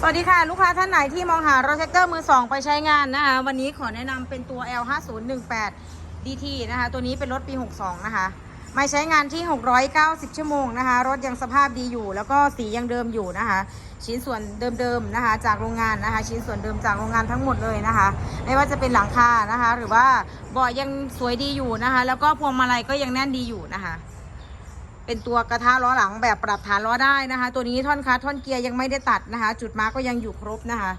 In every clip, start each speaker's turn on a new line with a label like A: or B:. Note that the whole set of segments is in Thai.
A: สวัสดีค่ะ ลูกค้าท่านไหนที่มองหารถแท็กเตอร์มือสองไปใช้งานนะคะ วันนี้ขอแนะนำเป็นตัว L5018 DT นะคะ ตัวนี้เป็นรถปี 62 นะคะไม่ใช้งานที่ 690 ชั่วโมงนะคะ รถยังสภาพดีอยู่ แล้วก็สียังเดิมอยู่นะคะ ชิ้นส่วนเดิมๆนะคะ จากโรงงานนะคะ ชิ้นส่วนเดิมจากโรงงานทั้งหมดเลยนะคะ ไม่ว่าจะเป็นหลังคานะคะ หรือว่าเบาะยังสวยดีอยู่นะคะ แล้วก็พวงมาลัยก็ยังแน่นดีอยู่นะคะ เป็นตัวกระทะล้อหลังแบบปรับฐานล้อได้นะคะ ตัวนี้ท่อนคลัตช์ท่อนเกียร์ยังไม่ได้ตัดนะคะ จุดมาร์กก็ยังอยู่ครบนะคะ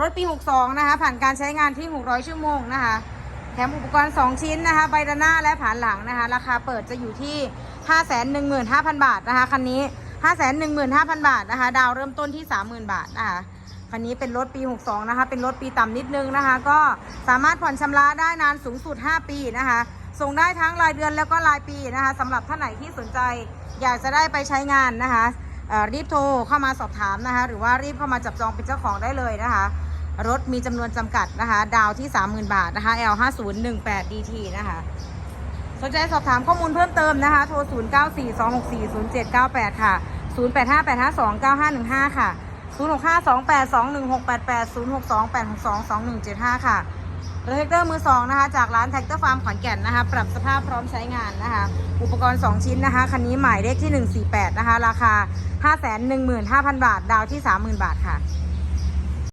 A: รถปี 62 นะคะ ผ่านการใช้งานที่ 600 ชั่วโมงนะคะ แถมอุปกรณ์ 2 ชิ้นนะคะ ใบด้านหน้าและผานหลังนะคะ ราคาเปิดจะอยู่ที่ 515,000 บาทนะคะคันนี้ 515,000 บาทนะคะ ดาวเริ่มต้นที่ 30,000 บาทนะคะคันนี้เป็นรถปี 62 นะคะ เป็นรถปีต่ำนิดนึงนะคะ ก็สามารถผ่อนชำระได้นานสูงสุด 5 ปีนะคะ ส่งได้ทั้งรายเดือนแล้วก็รายปีนะคะสำหรับท่านไหนที่สนใจ อยากจะได้ไปใช้งานนะคะรีบโทรเข้ามาสอบถามนะคะ หรือว่ารีบเข้ามาจับจองเป็นเจ้าของได้เลยนะคะ รถมีจำนวนจำกัดนะคะ ดาวที่ 30,000 บาทนะคะ L5018 DT นะคะสนใจสอบถามข้อมูลเพิ่มเติมนะคะ โทร 0942640798 ค่ะ 0858529515 ค่ะ 0652821688 062 862 2175 ค่ะ รถแท็กเตอร์มือสองนะคะจากร้านแท็กเตอร์ฟาร์มขอนแก่นนะคะ ปรับสภาพพร้อมใช้งานนะคะ อุปกรณ์ 2 ชิ้นนะคะ คันนี้หมายเลขที่ 148 นะคะ ราคา 515,000 บาท ดาวที่ 30,000 บาทค่ะ